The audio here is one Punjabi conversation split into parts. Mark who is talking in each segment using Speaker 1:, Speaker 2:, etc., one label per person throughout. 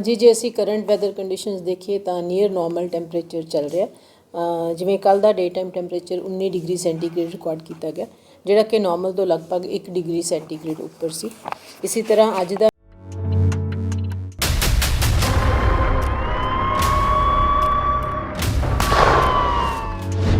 Speaker 1: ਜੀ, ਜੇ ਅਸੀਂ ਕਰੰਟ ਵੈਦਰ ਕੰਡੀਸ਼ਨਸ ਦੇਖੀਏ ਤਾਂ ਨੀਅਰ ਨਾਰਮਲ ਟੈਂਪਰੇਚਰ ਚੱਲ ਰਿਹਾ। ਜਿਵੇਂ ਕੱਲ ਦਾ day time temperature 19 degree centigrade record ਕੀਤਾ ਗਿਆ, ਜਿਹੜਾ ਕਿ ਨਾਰਮਲ ਤੋਂ ਲਗਭਗ 1 ਡਿਗਰੀ ਸੈਂਟੀਗ੍ਰੇਡ ਉੱਪਰ ਸੀ। ਇਸੇ ਤਰ੍ਹਾਂ ਅੱਜ ਦਾ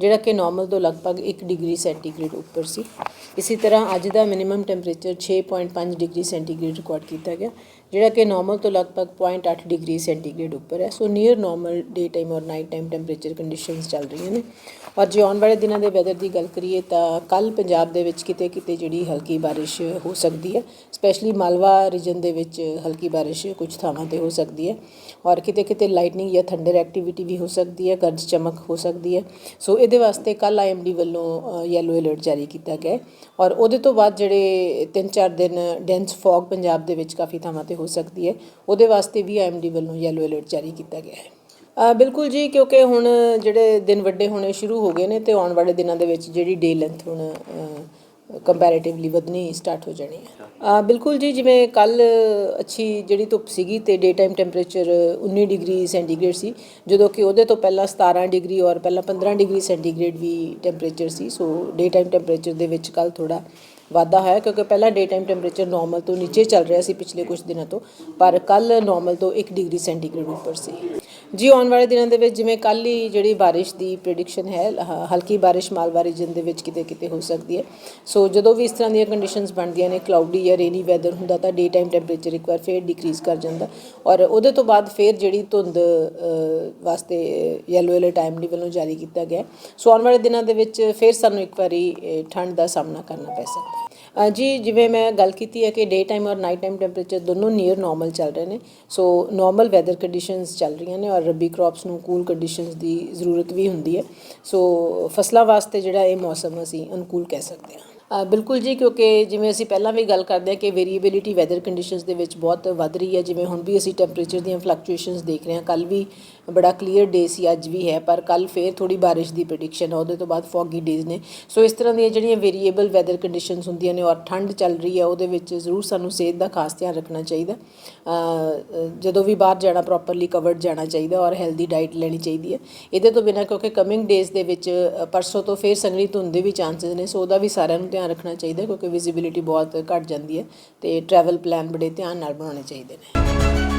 Speaker 1: ਜਿਹੜਾ ਕਿ ਨਾਰਮਲ ਤੋਂ ਲਗਭਗ 1 ਡਿਗਰੀ ਸੈਂਟੀਗ੍ਰੇਡ ਉੱਪਰ ਸੀ। ਇਸੇ ਤਰ੍ਹਾਂ ਅੱਜ ਦਾ minimum temperature 6.5 degree centigrade record ਕੀਤਾ ਗਿਆ। ਜਿਹੜਾ ਕਿ ਨਾਰਮਲ ਤੋਂ ਲਗਭਗ 0.8 ਡਿਗਰੀ ਸੈਂਟੀਗ੍ਰੇਡ ਉੱਪਰ ਹੈ। So near normal day time ਔਰ ਨਾਈਟ ਟਾਈਮ ਟੈਂਪਰੇਚਰ ਕੰਡੀਸ਼ਨਸ ਚੱਲ ਰਹੀਆਂ ਨੇ। ਔਰ ਜੇ ਆਉਣ ਵਾਲੇ ਦਿਨਾਂ ਦੇ ਵੈਦਰ ਦੀ ਗੱਲ ਕਰੀਏ ਤਾਂ ਕੱਲ ਪੰਜਾਬ ਦੇ ਵਿੱਚ ਕਿਤੇ ਕਿਤੇ ਜਿਹੜੀ ਹਲਕੀ ਬਾਰਿਸ਼ ਹੋ ਸਕਦੀ ਹੈ। ਸਪੈਸ਼ਲੀ ਮਾਲਵਾ ਰੀਜਨ ਦੇ ਵਿੱਚ ਹਲਕੀ ਬਾਰਿਸ਼ ਕੁਝ ਥਾਵਾਂ ਤੇ ਹੋ ਸਕਦੀ ਹੈ। ਔਰ ਕਿਤੇ ਕਿਤੇ ਲਾਈਟਨਿੰਗ ਜਾਂ ਥੰਡਰ ਐਕਟੀਵਿਟੀ ਵੀ ਹੋ ਸਕਦੀ ਹੈ, ਗਰਜ ਚਮਕ ਹੋ ਸਕਦੀ ਹੈ। ਸੋ ਇਹਦੇ ਵਾਸਤੇ ਕੱਲ ਆਈਐਮਡੀ ਵੱਲੋਂ ਯੈਲੋ ਅਲਰਟ ਜਾਰੀ ਕੀਤਾ ਗਿਆ ਹੈ। ਔਰ ਉਹਦੇ ਤੋਂ ਬਾਅਦ ਜਿਹੜੇ 3-4 ਦਿਨ ਡੈਂਸ ਫੌਗ ਪੰਜਾਬ ਦੇ ਵਿੱਚ ਕਾਫੀ ਥਾਵਾਂ ਤੇ ਹੋ ਸਕਦੀ ਹੈ। ਉਹਦੇ ਵਾਸਤੇ ਵੀ ਆਈਐਮਡੀ ਵੱਲੋਂ ਯੈਲੋ ਅਲਰਟ ਜਾਰੀ ਕੀਤਾ ਗਿਆ ਹੈ। ਬਿਲਕੁਲ ਜੀ, ਕਿਉਂਕਿ ਹੁਣ ਜਿਹੜੇ ਦਿਨ ਵੱਡੇ ਹੋਣੇ ਸ਼ੁਰੂ ਹੋ ਗਏ ਨੇ ਤੇ ਆਉਣ ਵਾਲੇ ਦਿਨਾਂ ਦੇ ਵਿੱਚ ਜਿਹੜੀ ਡੇ ਲੈਂਥ ਹੁਣ ਕੰਪੈਰੀਟਿਵਲੀ ਵਧਣੀ ਸਟਾਰਟ ਹੋ ਜਾਣੀ ਹੈ। ਬਿਲਕੁਲ ਜੀ, ਜਿਵੇਂ ਕੱਲ ਅੱਛੀ ਜਿਹੜੀ ਧੁੱਪ ਸੀਗੀ ਤੇ day time temperature 19 degree centigrade ਸੀ, ਜਦੋਂ ਕਿ ਉਹਦੇ ਤੋਂ ਪਹਿਲਾਂ 17 ਡਿਗਰੀ ਔਰ ਪਹਿਲਾਂ 15 ਡਿਗਰੀ ਸੈਂਟੀਗ੍ਰੇਡ ਵੀ ਟੈਂਪਰੇਚਰ ਸੀ। ਸੋ ਡੇ ਟਾਈਮ ਟੈਂਪਰੇਚਰ ਦੇ ਵਿੱਚ ਕੱਲ ਥੋੜਾ ਵਾਧਾ ਹੋਇਆ ਕਿਉਂਕਿ ਪਹਿਲਾਂ ਡੇ ਟਾਈਮ ਟੈਂਪਰੇਚਰ ਨਾਰਮਲ ਤੋਂ ਨੀਚੇ ਚੱਲ ਰਿਹਾ ਸੀ ਪਿਛਲੇ ਕੁਝ ਦਿਨਾਂ ਤੋਂ, ਪਰ ਕੱਲ ਨਾਰਮਲ ਤੋਂ 1 ਡਿਗਰੀ ਸੈਂਟੀਗ੍ਰੇਡ ਉੱਪਰ ਸੀ। ਜੀ, ਆਉਣ ਵਾਲੇ ਦਿਨਾਂ ਦੇ ਵਿੱਚ ਜਿਵੇਂ ਕੱਲ ਹੀ ਜਿਹੜੀ ਬਾਰਿਸ਼ ਦੀ ਪ੍ਰੈਡਿਕਸ਼ਨ ਹੈ ਹਲਕੀ ਬਾਰਿਸ਼ ਮਾਲਵਾ ਰੀਜਨ ਦੇ ਵਿੱਚ ਕਿਤੇ ਕਿਤੇ ਹੋ ਸਕਦੀ ਹੈ। ਸੋ ਜਦੋਂ ਵੀ ਇਸ ਤਰ੍ਹਾਂ ਦੀਆਂ ਕੰਡੀਸ਼ਨਸ ਬਣਦੀਆਂ ਨੇ ਕਲਾਉਡੀ ਜਾਂ ਰੇਨੀ ਵੈਦਰ ਹੁੰਦਾ ਤਾਂ ਡੇ ਟਾਈਮ ਟੈਂਪਰੇਚਰ ਇੱਕ ਵਾਰ ਫੇਰ ਡਿਕਰੀਜ਼ ਕਰ ਜਾਂਦਾ। ਔਰ ਉਹਦੇ ਤੋਂ ਬਾਅਦ ਫੇਰ ਜਿਹੜੀ ਧੁੰਦ ਵਾਸਤੇ ਯੈਲੋ ਅਲਰਟ ਟਾਈਮਲੀ ਵੱਲੋਂ ਜਾਰੀ ਕੀਤਾ ਗਿਆ। ਸੋ ਆਉਣ ਵਾਲੇ ਦਿਨਾਂ ਦੇ ਵਿੱਚ ਫੇਰ ਸਾਨੂੰ ਇੱਕ ਵਾਰੀ ਠੰਡ ਦਾ ਸਾਹਮਣਾ ਕਰਨਾ ਪੈ ਸਕਦਾ। ਜੀ, ਜਿਵੇਂ ਮੈਂ ਗੱਲ ਕੀਤੀ ਹੈ ਕਿ ਡੇ ਟਾਈਮ ਔਰ ਨਾਈਟ ਟਾਈਮ ਟੈਂਪਰੇਚਰ ਦੋਨੋਂ ਨੀਅਰ ਨਾਰਮਲ ਚੱਲ ਰਹੇ ਨੇ। ਸੋ ਨਾਰਮਲ ਵੈਦਰ ਕੰਡੀਸ਼ਨਸ ਚੱਲ ਰਹੀਆਂ ਨੇ ਔਰ ਰੱਬੀ ਕ੍ਰੌਪਸ ਨੂੰ ਕੂਲ ਕੰਡੀਸ਼ਨਸ ਦੀ ਜ਼ਰੂਰਤ ਵੀ ਹੁੰਦੀ ਹੈ। ਸੋ ਫਸਲਾਂ ਵਾਸਤੇ ਜਿਹੜਾ ਇਹ ਮੌਸਮ ਅਸੀਂ ਅਨੁਕੂਲ ਕਹਿ ਸਕਦੇ ਹਾਂ। ਬਿਲਕੁਲ ਜੀ, ਕਿਉਂਕਿ ਜਿਵੇਂ ਅਸੀਂ ਪਹਿਲਾਂ ਵੀ ਗੱਲ ਕਰਦੇ ਹਾਂ ਕਿ ਵੇਰੀਏਬਿਲਿਟੀ ਵੈਦਰ ਕੰਡੀਸ਼ਨਸ ਦੇ ਵਿੱਚ ਬਹੁਤ ਵੱਧ ਰਹੀ ਹੈ। ਜਿਵੇਂ ਹੁਣ ਵੀ ਅਸੀਂ ਟੈਂਪਰੇਚਰ ਦੀਆਂ ਫਲਕਚੁਏਸ਼ਨਸ ਦੇਖ ਰਹੇ ਹਾਂ। ਕੱਲ ਵੀ ਬੜਾ ਕਲੀਅਰ ਡੇ ਸੀ, ਅੱਜ ਵੀ ਹੈ, ਪਰ ਕੱਲ ਫੇਰ ਥੋੜੀ ਬਾਰਿਸ਼ ਦੀ ਪ੍ਰੈਡਿਕਸ਼ਨ ਹੈ ਉਹਦੇ ਤੋਂ ਬਾਅਦ ਫੌਗੀ ਡੇਜ਼ ਨੇ। ਸੋ ਇਸ ਤਰ੍ਹਾਂ ਦੀਆਂ ਜਿਹੜੀਆਂ ਵੇਰੀਏਬਲ ਵੈਦਰ ਕੰਡੀਸ਼ਨਸ ਹੁੰਦੀਆਂ ਨੇ, ਔਰ ਠੰਡ ਚੱਲ ਰਹੀ ਹੈ, ਉਹਦੇ ਵਿੱਚ ਜ਼ਰੂਰ ਸਾਨੂੰ ਸਿਹਤ ਦਾ ਖਾਸ ਧਿਆਨ ਰੱਖਣਾ ਚਾਹੀਦਾ। ਜਦੋਂ ਵੀ ਬਾਹਰ ਜਾਣਾ ਪ੍ਰੋਪਰਲੀ ਕਵਰਡ ਜਾਣਾ ਚਾਹੀਦਾ, ਔਰ ਹੈਲਦੀ ਡਾਈਟ ਲੈਣੀ ਚਾਹੀਦੀ ਹੈ। ਇਹਦੇ ਤੋਂ ਬਿਨਾਂ ਕਿਉਂਕਿ ਕਮਿੰਗ ਡੇਜ਼ ਦੇ ਵਿੱਚ ਪਰਸੋਂ ਤੋਂ ਫੇਰ ਸੰਘਣੀ ਧੁੰਦ ਦੇ ਵੀ ਚਾਂਸਸ ਨੇ ਸੋ ਉਹਦਾ ਵੀ ਸਾਰਿਆਂ ਨੂੰ ਧਿਆਨ ਰੱਖਣਾ ਚਾਹੀਦਾ ਕਿਉਂਕਿ ਵਿਜ਼ਿਬਿਲਿਟੀ ਬਹੁਤ ਘਟ ਜਾਂਦੀ ਹੈ ਤੇ ਟਰੈਵਲ ਪਲਾਨ ਬੜੇ ਧਿਆਨ ਨਾਲ ਬਣਾਉਣੇ ਚਾਹੀਦੇ ਨੇ।